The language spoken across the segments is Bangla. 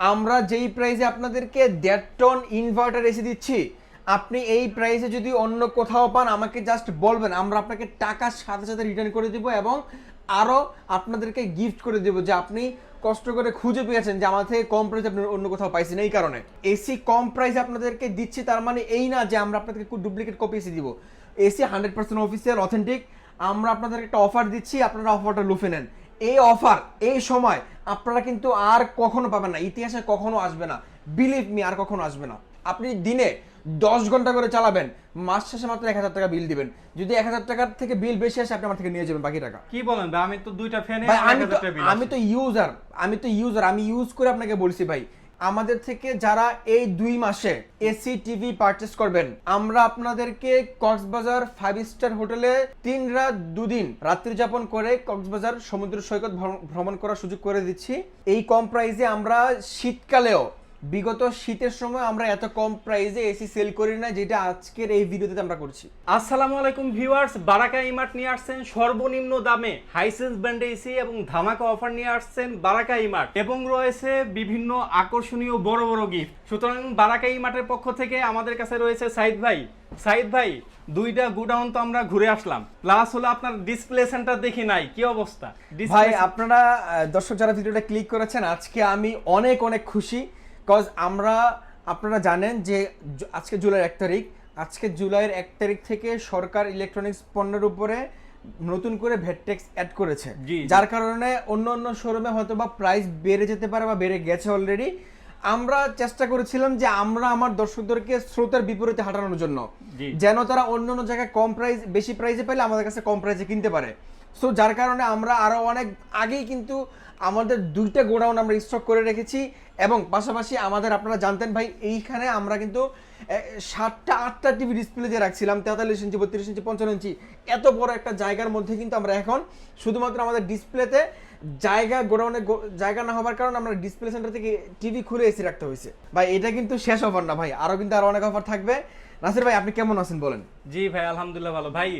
আমরা যেই প্রাইসে আপনাদেরকে দেড় টন ইনভার্টার এসে দিচ্ছি, আপনি এই প্রাইসে যদি অন্য কোথাও পান, আমাকে জাস্ট বলবেন, আমরা আপনাকে টাকার সাথে সাথে রিটার্ন করে দিব এবং আরও আপনাদেরকে গিফট করে দেবো যে আপনি কষ্ট করে খুঁজে পেয়েছেন যে আমার থেকে কম প্রাইসে আপনি অন্য কোথাও পাইছেন এই কারণে। এসি কম প্রাইসে আপনাদেরকে দিচ্ছি, তার মানে এই না যে আমরা আপনাদেরকে ডুপ্লিকেট কপি এসে দিব। AC hundred percent official authentic আমরা আপনাদেরকে একটা অফার দিচ্ছি, আপনারা অফারটা লুফে নেন। এই অফার এই সময় আপনারা কিন্তু আর কখনো পাবেন না। ইতিহাসে কখনো আসবে না। বিলিভ মি আর কখনো আসবে না। আপনি দিনে দশ ঘণ্টা করে চালাবেন মাস শেষে মাত্র এক হাজার টাকা বিল দিবেন। যদি এক হাজার টাকার থেকে বিল বেশি আসে আপনি আমার থেকে নিয়ে যাবেন বাকি টাকা। কি বলেন ভাই? আমি তো দুইটা ফ্যানে আমি তো ইউজার আমি তো ইউজার আমি ইউজ করে আপনাকে বলছি ভাই আমাদের থেকে যারা এই দুই মাসে এসি টিভি পারচেস করবেন, আমরা আপনাদেরকে কক্সবাজার ফাইভ স্টার হোটেলে তিন রাত দুদিন রাত্রি যাপন করে কক্সবাজার সমুদ্র সৈকত ভ্রম- ভ্রমণ করার সুযোগ করে দিচ্ছি। এই কম প্রাইসে আমরা শীতকালেও বিগত শীতের সময় আমরা এত কম প্রাইসে এসি সেল করি না যেটা আজকের এই ভিডিওতে আমরা করছি। আসসালামু আলাইকুম ভিউয়ার্স বারাকা ইমার্ট নিয়ে আসছেন সর্বনিম্ন দামে হাইসেন্স ব্র্যান্ডে এসি এবং ধামাকা অফার নিয়ে আসছেন বারাকা ইমার্ট। এবং রয়েছে বিভিন্ন আকর্ষণীয় বড় বড় গিফট সুতরাং বারাকা ইমার্টের পক্ষ থেকে আমাদের কাছে রয়েছে সাইদ ভাই। সাইদ ভাই দুইটা গুডাউন তো আমরা ঘুরে আসলাম। প্লাস হলো আপনার ডিসপ্লে সেন্টার দেখি নাই কি অবস্থা? ভাই আপনারা দর্শক যারা ভিডিওটা ক্লিক করেছেন আজকে আমি অনেক অনেক খুশি। কজ আমরা আপনারা জানেন যে আজকে জুলাইয়ের এক তারিখ। আজকে জুলাইয়ের এক তারিখ থেকে সরকার ইলেকট্রনিক্স পণ্যের উপরে নতুন করে ভ্যাট ট্যাক্স অ্যাড করেছে। যার কারণে অন্য অন্য শোরুমে হয়তো বা প্রাইস বেড়ে যেতে পারে বা বেড়ে গেছে অলরেডি আমরা চেষ্টা করেছিলাম যে আমরা আমার দর্শকদেরকে স্রোতের বিপরীতে হাঁটানোর জন্য। যেন তারা অন্য অন্য জায়গায় কম প্রাইস বেশি প্রাইসে পেলে আমাদের কাছে কম প্রাইসে কিনতে পারে। সো যার কারণে আমরা আরও অনেক আগেই কিন্তু আমাদের দুইটা গোডাউন আমরা স্টক করে রেখেছি এবং পাশাপাশি আমাদের আপনারা জানতেন ভাই, এইখানে আমরা কিন্তু সাতটা, আটটা টিভি ডিসপ্লে দিয়ে রাখছিলাম, তেতাল্লিশ ইঞ্চি, বত্রিশ ইঞ্চি, পঞ্চান্ন ইঞ্চি। এত বড় একটা জায়গার মধ্যে কিন্তু আমরা এখন শুধুমাত্র আমাদের ডিসপ্লেতে জায়গা, গোডাউনে জায়গা না হওয়ার কারণে আমরা ডিসপ্লে সেন্টার থেকে টিভি খুলে এসে রাখতে হয়েছে। ভাই, এটা কিন্তু শেষ অফার না ভাই আরও কিন্তু আরও অনেক অফার থাকবে। নাসির ভাই, আপনি কেমন আছেন বলেন? জি ভাই, আলহামদুলিল্লাহ ভালো। ভাই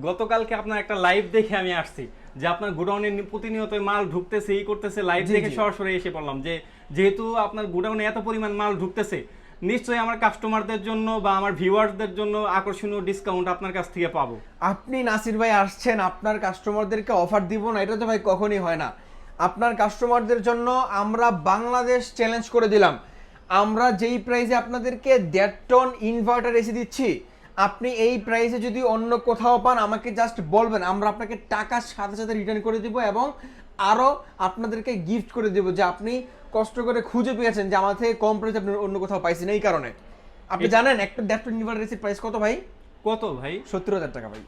গতকালকে আপনার একটা লাইভ দেখে আমি আসছি যে আপনার গোডাউনে প্রতিনিয়ত মাল ঢুকতেছে এই করতেছে লাইভ দেখে সরাসরি এসে পড়লাম যে যেহেতু আপনার গোডাউনে এত পরিমাণ মাল ঢুকতেছে নিশ্চয়ই আমার কাস্টমারদের জন্য বা আমার ভিউয়ার্সদের জন্য আকর্ষণীয় ডিসকাউন্ট আপনার কাছ থেকে পাবো। আপনি নাসির ভাই আসছেন আপনার কাস্টমারদেরকে অফার দিব না এটা তো ভাই কখনই হয় না। আপনার কাস্টমারদের জন্য আমরা বাংলাদেশ চ্যালেঞ্জ করে দিলাম। আমরা যেই প্রাইসে আপনাদেরকে দেড় টন ইনভার্টার এসে দিচ্ছি আপনি এই প্রাইসে যদি অন্য কোথাও পান আমাকে জাস্ট বলবেন আমরা আপনাকে টাকার সাথে সাথে রিটার্ন করে দিব এবং আরও আপনাদেরকে গিফট করে দেবো যে আপনি কষ্ট করে খুঁজে পেয়েছেন যে আমার থেকে কম প্রাইসে আপনি অন্য কোথাও পাইছেন এই কারণে। আপনি জানেন একটা দেড় টন ইনভার্টার এসির প্রাইস কত ভাই? কত ভাই? সত্তর হাজার টাকা ভাই।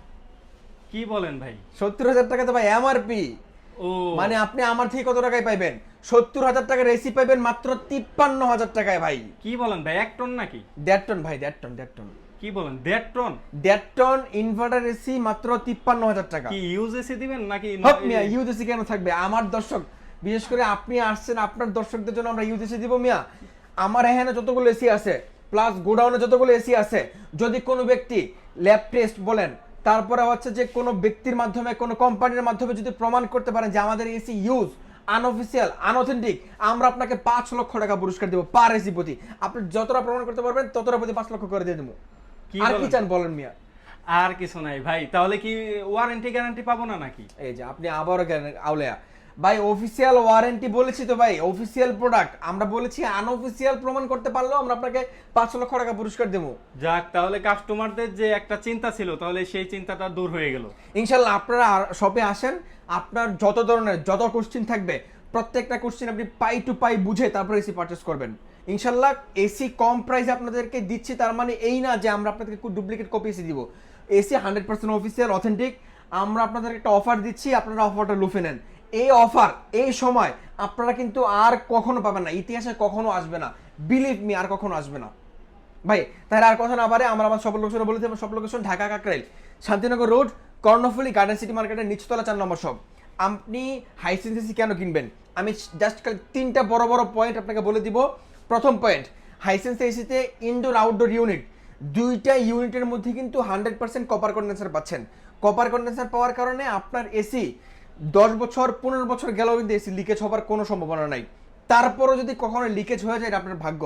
কি বলেন ভাই? সত্তর হাজার টাকা তো ভাই এমআরপি ও। মানে আপনি আমার থেকে কত টাকায় পাইবেন? সত্তর হাজার টাকার এসি পাইবেন মাত্র তিপ্পান্ন হাজার টাকায় ভাই। কি বলেন ভাই এক টন নাকি? দেড় টন ভাই দেড় টন দেড় টন কি বলেন দেড় টন? দেড় টন ইনভার্টার এসি মাত্র তিপ্পান্ন হাজার টাকা। কি ইউজ এসি দিবেন নাকি মিয়া ইউজেসি কেন থাকবে? আমার দর্শক বিশেষ করে আপনি আসছেন আপনার দর্শকদের জন্য আমরা ইউজেসি দিব মিয়া। আমার এখানে যতগুলো এসি আছে প্লাস গোডাউনে যতগুলো এসি আছে যদি কোনো ব্যক্তি ল্যাব টেস্ট বলেন তারপরে হচ্ছে যে কোনো ব্যক্তির মাধ্যমে কোনো কোম্পানির মাধ্যমে যদি প্রমাণ করতে পারেন যে আমাদের এসি ইউজ আনঅফিসিয়াল আনঅথেন্টিক আমরা আপনাকে পাঁচ লক্ষ টাকা পুরস্কার দেবো পার এসি প্রতি। আপনি যতটা প্রমাণ করতে পারবেন ততটা প্রতি পাঁচ লক্ষ করে দিয়ে দেবো। আর কি চান বলেন মিয়া? আর কিছু নাই ভাই তাহলে কি ওয়ারেন্টি গ্যারান্টি পাবো না নাকি? এই যে আপনি আউলেয়া। ভাই অফিসিয়াল ওয়ারেন্টি বলেছি তো ভাই অফিসিয়াল প্রোডাক্ট আমরা বলেছি আনঅফিসিয়াল প্রমাণ করতে পারলেও আমরা আপনাকে পাঁচ লক্ষ টাকা পুরস্কার দেবো। যাক তাহলে কাস্টমারদের যে একটা চিন্তা ছিল তাহলে সেই চিন্তাটা দূর হয়ে গেল। ইনশাল্লাহ আপনারা শপে আসেন আপনার যত ধরনের যত কোশ্চিন থাকবে প্রত্যেকটা কোশ্চিন আপনি পাই টু পাই বুঝে তারপর এসি পারচেস করবেন। ইনশাল্লাহ এসি কম প্রাইসে আপনাদেরকে দিচ্ছি, তার মানে এই না যে আমরা আপনাদেরকে ডুপ্লিকেট কপি এসি দিব। AC hundred percent official authentic আমরা আপনাদেরকে একটা অফার দিচ্ছি, আপনারা অফারটা লুফে নেন। এই অফার এই সময় আপনারা কিন্তু আর কখনো পাবেন না, ইতিহাসে কখনো আসবে না। বিলিভ মি আর কখনো আসবে না। ভাই, তাহলে আর কথা না পারে আমরা আমার সব লোকেশনে বলে দেবো, সব location Dhaka Kakrail. Shantinagar road, Karnaphuli garden city মার্কেটের নিচতলা চার নম্বর সব আপনি হাইসেন্সিসি কেন কিনবেন? আমি জাস্ট তিনটা বড় বড় পয়েন্ট আপনাকে বলে দিব। প্রথম পয়েন্ট হাইসেন্স এসিতে ইনডোর আউটডোর ইউনিট দুইটা ইউনিটের মধ্যে কিন্তু হান্ড্রেড পার্সেন্ট কপার কন্ডেন্সার পাচ্ছেন। কপার কন্ডেন্সার পাওয়ার কারণে আপনার এসি দশ বছর, পনেরো বছর গেলেও কিন্তু এসি লিকেজ হবার কোনো সম্ভাবনা নাই। তারপরও যদি কখনো লিকেজ হয়ে যায় আপনার ভাগ্য।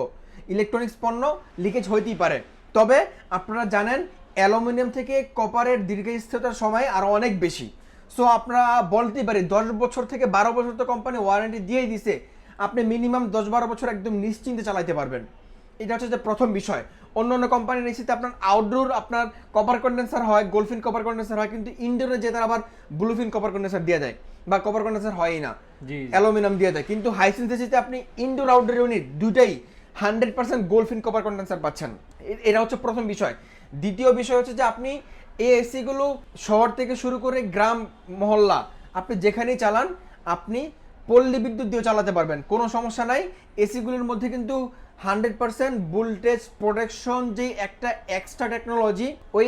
ইলেকট্রনিক্স পণ্য লিকেজ হইতেই পারে। তবে আপনারা জানেন, অ্যালুমিনিয়াম থেকে কপারের দীর্ঘস্থতার সময় আরও অনেক বেশি। সো আপনারা বলতেই পারি, দশ বছর থেকে বারো বছর তো কোম্পানি ওয়ারেন্টি দিয়েই দিছে। আপনি মিনিমাম দশ বারো বছর একদম নিশ্চিন্তে চালাতে পারবেন। এটা হচ্ছে যে প্রথম বিষয়। অন্য অন্য কোম্পানির এসিতে আপনার আউটডোর আপনার কপার কন্ডেন্সার হয় গোলফিন কপার কন্ডেন্সার হয় কিন্তু ইনডোরে যে তারা আবার ব্লুফিন কপার কন্ডেন্সার দিয়ে দেয় বা কপার কন্ডেন্সার হয়ই না। অ্যালুমিনিয়াম দিয়ে দেয়। কিন্তু হাইসেন্স এসিতে আপনি ইনডোর আউটডোর ইউনিট দুটাই hundred percent gold fin copper condenser পাচ্ছেন। এটা হচ্ছে প্রথম বিষয়। দ্বিতীয় বিষয় হচ্ছে যে আপনি এই এসিগুলো শহর থেকে শুরু করে গ্রাম মহল্লা আপনি যেখানেই চালান আপনি পল্লী বিদ্যুৎ দিয়ে চালাতে পারবেন। কোনো সমস্যা নাই। এসিগুলির মধ্যে কিন্তু হান্ড্রেড পার্সেন্ট ভোল্টেজ প্রোটেকশন যে একটা এক্সট্রা টেকনোলজি ওই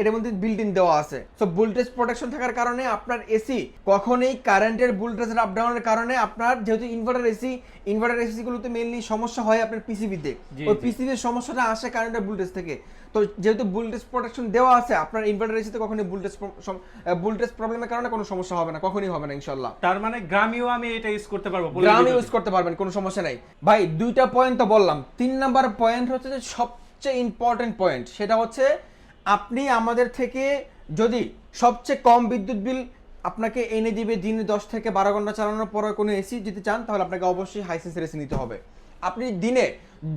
এর মধ্যে বিল্ট ইন দেওয়া আছে। সো ভোল্টেজ প্রোটেকশন থাকার কারণে আপনার এসি কখনোই কারেন্টের ভোল্টেজের আপ ডাউনের কারণে আপনার যেহেতু ইনভার্টার এসি ইনভার্টার এসি গুলোতে মেইনলি সমস্যা হয় আপনার পিসিবিতে ওই। পিসিবির সমস্যাটা আসে কারেন্টের ভোল্টেজ থেকে। তো যেহেতু ভোল্টেজ প্রোটেকশন দেওয়া আছে আপনার ইনভার্টার এসিতে কখনোই ভোল্টেজ ভোল্টেজ প্রবলেমের কারণে কোনো সমস্যা হবে না কখনোই হবে না ইনশাল্লাহ তার মানে গ্রামেও আমি এটা ইউজ করতে পারব গ্রামে ইউজ করতে পারবেন কোনো সমস্যা নাই। ভাই দুইটা পয়েন্ট তো বললাম। তিন নাম্বার পয়েন্ট হচ্ছে যে সবচেয়ে ইম্পর্টেন্ট পয়েন্ট সেটা হচ্ছে আপনি আমাদের থেকে যদি সবচেয়ে কম বিদ্যুৎ বিল আপনাকে এনে দিবে দিনে দশ থেকে বারো ঘণ্টা চালানোর পরে কোনো এসি যদি চান তাহলে আপনাকে অবশ্যই হাইসেন্সের এসি নিতে হবে। আপনি দিনে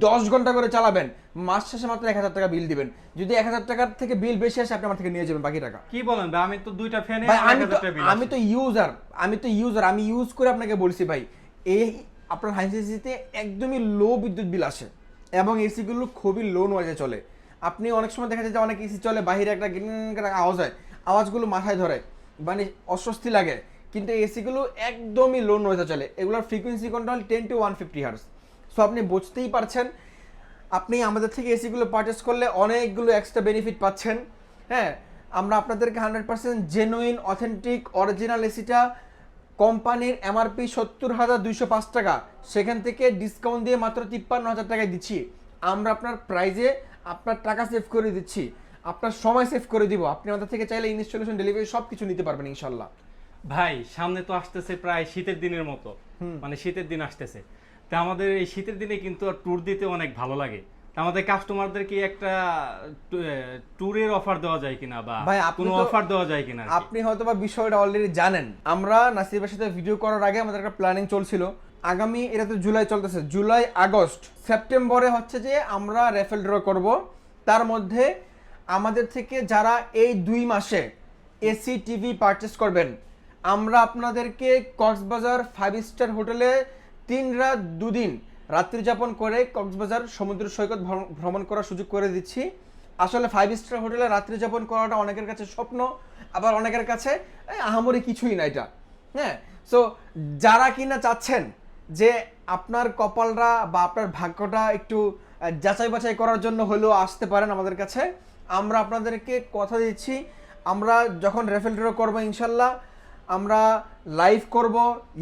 দশ ঘণ্টা করে চালাবেন মাস শেষে মাত্র এক হাজার টাকা বিল দিবেন। যদি এক হাজার টাকার থেকে বিল বেশি আসে আপনি আমার থেকে নিয়ে যাবেন বাকি টাকা। কি বলেন ভাই? আমি তো দুইটা ফ্যান আমি তো আমি তো ইউজার আমি তো ইউজার আমি ইউজ করে আপনাকে বলছি ভাই এই আপনার হাইসিসিতে একদমই লো বিদ্যুৎ বিল আসে এবং এসিগুলো খুবই লো নয়েজে চলে। আপনি অনেক সময় দেখা যায় যে অনেক এসি চলে বাইরে একটা আওয়াজ হয়, আওয়াজগুলো মাথায় ধরে মানে অস্বস্তি লাগে। কিন্তু এসিগুলো একদমই লো নয়েজে চলে। এগুলোর frequency control ten to one fifty hertz so আপনি বুঝতেই পারছেন, আপনি আমাদের থেকে এসিগুলো পারচেস করলে অনেকগুলো এক্সট্রা বেনিফিট পাচ্ছেন। হ্যাঁ আমরা আপনাদেরকে hundred percent genuine authentic original এসিটা কোম্পানির এমআরপি সত্তর হাজার দুইশো পাঁচ টাকা। সেখান থেকে ডিসকাউন্ট দিয়ে মাত্র তিপ্পান্ন হাজার টাকায় দিচ্ছি। আমরা আপনার প্রাইজে আপনার টাকা সেভ করে দিচ্ছি। আপনার সময় সেভ করে দিব। আপনি আমাদের থেকে চাইলে ইনস্টলেশন ডেলিভারি সব কিছু নিতে পারবেন ইনশাল্লাহ ভাই সামনে তো আসতেছে প্রায় শীতের দিনের মতো। মানে শীতের দিন আসতেছে। তা আমাদের এই শীতের দিনে কিন্তু ট্যুর দিতে অনেক ভালো লাগে। আমাদের কাস্টমারদেরকে একটা ট্যুরের অফার দেওয়া যায় কিনা বা ভাই, আপনি কোনো অফার দেওয়া যায় কিনা আপনি হয়তো বা বিষয়টা অলরেডি জানেন। আমরা নাসিবের সাথে ভিডিও করার আগে আমাদের একটা প্ল্যানিং চলছিল। আগামী, এটা তো জুলাই চলতেছে, জুলাই, আগস্ট, সেপ্টেম্বরে হচ্ছে যে আমরা রেফেল ড্র করব। তার মধ্যে আমাদের থেকে যারা এই দুই মাসে এসি, টিভি পারচেস করবেন, আমরা আপনাদেরকে কক্সবাজার ফাইভ স্টার হোটেলে তিন রাত দুদিন রাত্রি যাপন করে কক্সবাজার সমুদ্র সৈকত ভ্রম- ভ্রমণ করার সুযোগ করে দিচ্ছি। আসলে ফাইভ স্টার হোটেলে রাত্রি যাপন করাটা অনেকের কাছে স্বপ্ন, আবার অনেকের কাছে আহামরি কিছুই না এটা। হ্যাঁ সো যারা কিনা চাচ্ছেন যে আপনার কপালরা বা আপনার ভাগ্যটা একটু যাচাই বাছাই করার জন্য হলেও আসতে পারেন আমাদের কাছে। আমরা আপনাদেরকে কথা দিচ্ছি, আমরা যখন রেফেল ড্র করব ইনশাল্লাহ, আমরা লাইভ করব,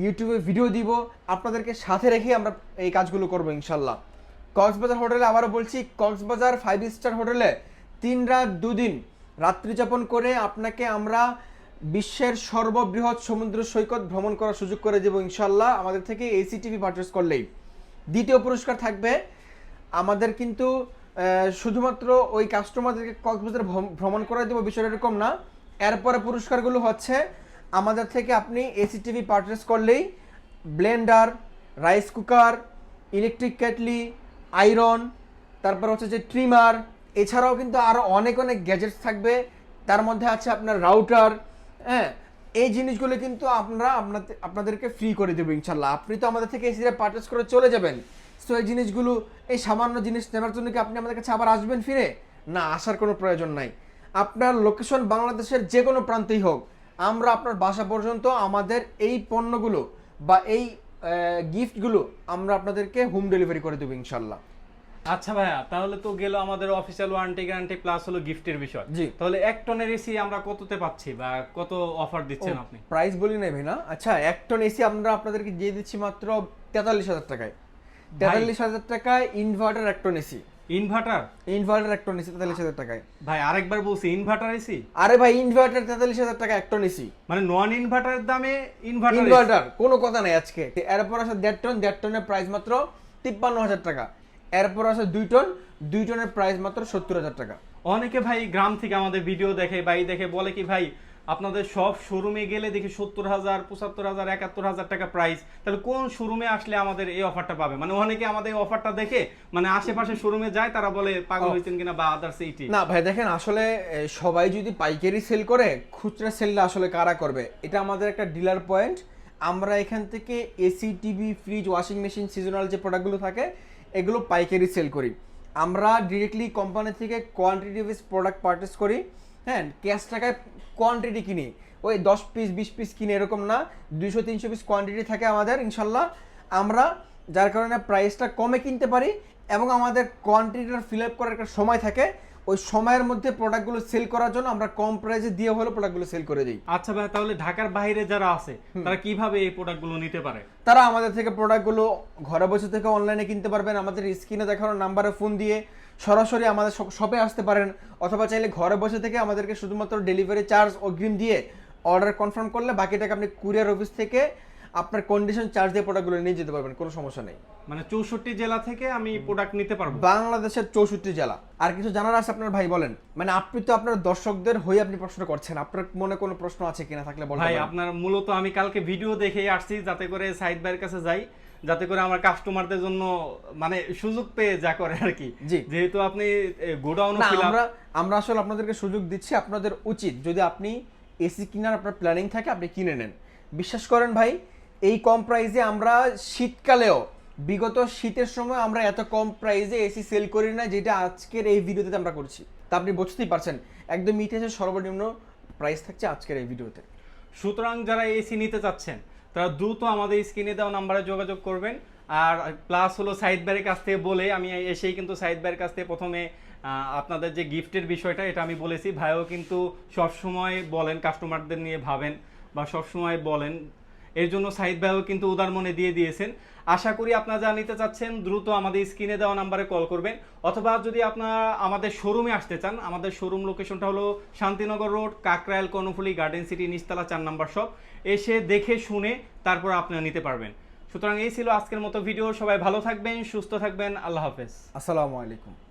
ইউটিউবে ভিডিও দিব, আপনাদেরকে সাথে রেখে আমরা এই কাজগুলো করব ইনশাল্লাহ। কক্সবাজার হোটেলে আবারও বলছি, কক্সবাজার ফাইভ স্টার হোটেলে তিন রাত দুদিন রাত্রি যাপন করে আপনাকে আমরা বিশ্বের সর্ববৃহৎ সমুদ্র সৈকত ভ্রমণ করার সুযোগ করে দেবো ইনশাল্লাহ আমাদের থেকে এসি টিভি পারচেস করলেই। দ্বিতীয় পুরস্কার থাকবে। আমাদের কিন্তু শুধুমাত্র ওই কাস্টমারদেরকে কক্সবাজার ভ্রমণ করে দেবো বিষয়টা এরকম না। এরপরে পুরস্কারগুলো হচ্ছে, আমাদের থেকে আপনি এসি টিভি পারচেস করলেই blender, rice cooker, electric kettle, iron, তারপর হচ্ছে যে ট্রিমার, এছাড়াও কিন্তু আরও অনেক অনেক গ্যাজেটস থাকবে। তার মধ্যে আছে আপনার রাউটার হ্যাঁ এই জিনিসগুলো কিন্তু আমরা আপনাদের আপনাদেরকে ফ্রি করে দেবো, ইনশাল্লাহ। আপনি তো আমাদের থেকে এসিটা পারচেস করে চলে যাবেন সো এই জিনিসগুলো, এই সামান্য জিনিস নেওয়ার জন্য কি আপনি আমাদের কাছে আবার আসবেন ফিরে? না, আসার কোনো প্রয়োজন নাই। আপনার লোকেশন বাংলাদেশের যে কোনো প্রান্তেই হোক, আমরা আপনার বাসা পর্যন্ত আমাদের এই পণ্যগুলো বা এই গিফটগুলো আমরা আপনাদেরকে হোম ডেলিভারি করে দেবো, ইনশাল্লাহ। আচ্ছা ভাইয়া তাহলে তো গেল আমাদের অফিসিয়াল ওয়ারেন্টি গ্যারান্টি প্লাস হলো গিফটের বিষয়। জি। তাহলে এক টনের এসি আমরা কততে পাচ্ছি বা কত অফার দিচ্ছেন আপনি? প্রাইস বলি নেবে না আচ্ছা এক টন এসি আমরা আপনাদেরকে দিয়ে দিচ্ছি মাত্র তেতাল্লিশ হাজার টাকায়। তেতাল্লিশ হাজার টাকায় ইনভার্টার এক টন এসি ইনভার্টার ইনভার্টার এক টন এসি তেতাল্লিশ হাজার টাকায়। ভাই আরেকবার বলছি ইনভার্টার এসি আরে ভাই ইনভার্টার তেতাল্লিশ হাজার টাকা এক টন এসি মানে নন ইনভার্টারের দামে ইনভার্টার ইনভার্টার কোনো কথা নাই আজকে। এরপর আছে দেড় টন দেড় টনের প্রাইস মাত্র তিপ্পান্ন হাজার টাকা। এরপর আছে দুই টন দুই টনের প্রাইস মাত্র সত্তর হাজার টাকা। অনেকে ভাই গ্রাম থেকে আমাদের ভিডিও দেখে ভাই দেখে বলে কি ভাই আপনাদের সব শোরুমে গেলে দেখি সত্তর হাজার পঁচাত্তর হাজার একাত্তর হাজার টাকা প্রাইস তাহলে কোন শোরুমে আসলে আমাদের এই অফারটা পাবে? মানে অনেকে আমাদের এই অফারটা দেখে মানে আশেপাশে শোরুমে যায় তারা বলে পাগল হয়েছেন কিনা বা আদার্স এইটি না ভাই দেখেন আসলে সবাই যদি পাইকারি সেল করে খুচরা সেলটা আসলে কারা করবে? এটা আমাদের একটা ডিলার পয়েন্ট আমরা এখান থেকে AC TV fridge washing machine seasonal যে প্রোডাক্টগুলো থাকে এগুলো পাইকারি সেল করি। আমরা ডিরেক্টলি কোম্পানি থেকে কোয়ান্টিটি বেস প্রোডাক্ট পারচেস করি হ্যাঁ ক্যাশ টাকায় কোয়ান্টিটি কিনি। ওই দশ পিস বিশ পিস কিনে এরকম না, দুইশো, তিনশো পিস কোয়ান্টিটি থাকে আমাদের, ইনশাল্লাহ। আমরা যার কারণে প্রাইসটা কমে কিনতে পারি এবং আমাদের কোয়ান্টিটিটা ফিল আপ করার একটা সময় থাকে। ওই সময়ের মধ্যে প্রোডাক্টগুলো সেল করার জন্য আমরা কম প্রাইসে দিয়ে হলেও প্রোডাক্টগুলো সেল করে দিই। আচ্ছা ভাই তাহলে ঢাকার বাইরে যারা আছে তারা কীভাবে এই প্রোডাক্টগুলো নিতে পারে? তারা আমাদের থেকে প্রোডাক্টগুলো ঘরে বসে থেকে অনলাইনে কিনতে পারবেন। আমাদের স্ক্রিনে দেখানো নাম্বারে ফোন দিয়ে সরাসরি আমাদের শপে আসতে পারেন। অথবা চাইলে ঘরে বসে থেকে আমাদেরকে শুধুমাত্র ডেলিভারি চার্জ অগ্রিম দিয়ে অর্ডার কনফার্ম করলে বাকি টাকা আপনি কুরিয়ার অফিস থেকে আপনার কন্ডিশন চার্জ দিয়ে প্রোডাক্টগুলো নিয়ে যেতে পারবেন কোনো সমস্যা নেই। মানে চৌষট্টি জেলা থেকে আমি প্রোডাক্ট নিতে পারব। বাংলাদেশের চৌষট্টি জেলা। আর কিছু জানার আছে আপনার ভাই বলেন? মানে আপনি তো আপনার দর্শকদের হয়ে আপনি প্রশ্ন করছেন। আপনার মনে কোনো প্রশ্ন আছে কিনা থাকলে বলতে ভাই আপনার মূলত আমি কালকে ভিডিও দেখে আসছি যাতে করে সাইড ভাইয়ের কাছে যাই যাতে করে আমার কাস্টমারদের জন্য মানে সুযোগ পেয়ে যা করে আর কি। জি। যেহেতু আপনি গোডাউন আমরা আমরা আসলে আপনাদেরকে সুযোগ দিচ্ছি আপনাদের উচিত যদি আপনি এসি কেনার আপনার প্ল্যানিং থাকে আপনি কিনে নেন। বিশ্বাস করেন ভাই এই কম প্রাইসে আমরা শীতকালেও, বিগত শীতের সময় আমরা এত কম প্রাইসে এসি সেল করি না, যেটা আজকের এই ভিডিওতে আমরা করছি। তা আপনি বুঝতেই পারছেন, একদম ইতিহাসের সর্বনিম্ন প্রাইস থাকছে আজকের এই ভিডিওতে। সুতরাং যারা এসি নিতে চাচ্ছেন, তারা দ্রুত আমাদের স্ক্রিনে দেওয়া নাম্বারে যোগাযোগ করবেন। আর প্লাস হলো সাইদ ভাইয়ের কাছ থেকে বলে, আমি এসেই কিন্তু সাইদ ভাইয়ের কাছ থেকে প্রথমে আপনাদের যে গিফটের বিষয়টা, এটা আমি বলেছি। ভাইও কিন্তু সবসময় বলেন কাস্টমারদের নিয়ে ভাবেন বা সবসময় বলেন এর জন্য সাইদ ভাইও কিন্তু উদার মনে দিয়ে দিয়েছেন। আশা করি আপনারা যা নিতে চাচ্ছেন, দ্রুত আমাদের স্ক্রিনে দেওয়া নাম্বারে কল করবেন। অথবা যদি আপনারা আমাদের শোরুমে আসতে চান, আমাদের শোরুম লোকেশনটা হলো Shantinagar road, Kakrail Karnaphuli, garden city, নিচতলা চার নাম্বার শপ। এসে দেখে শুনে তারপর আপনারা নিতে পারবেন। সুতরাং এই ছিল আজকের মতো ভিডিও। সবাই ভালো থাকবেন, সুস্থ থাকবেন। আল্লাহ হাফেজ। আসসালামু আলাইকুম।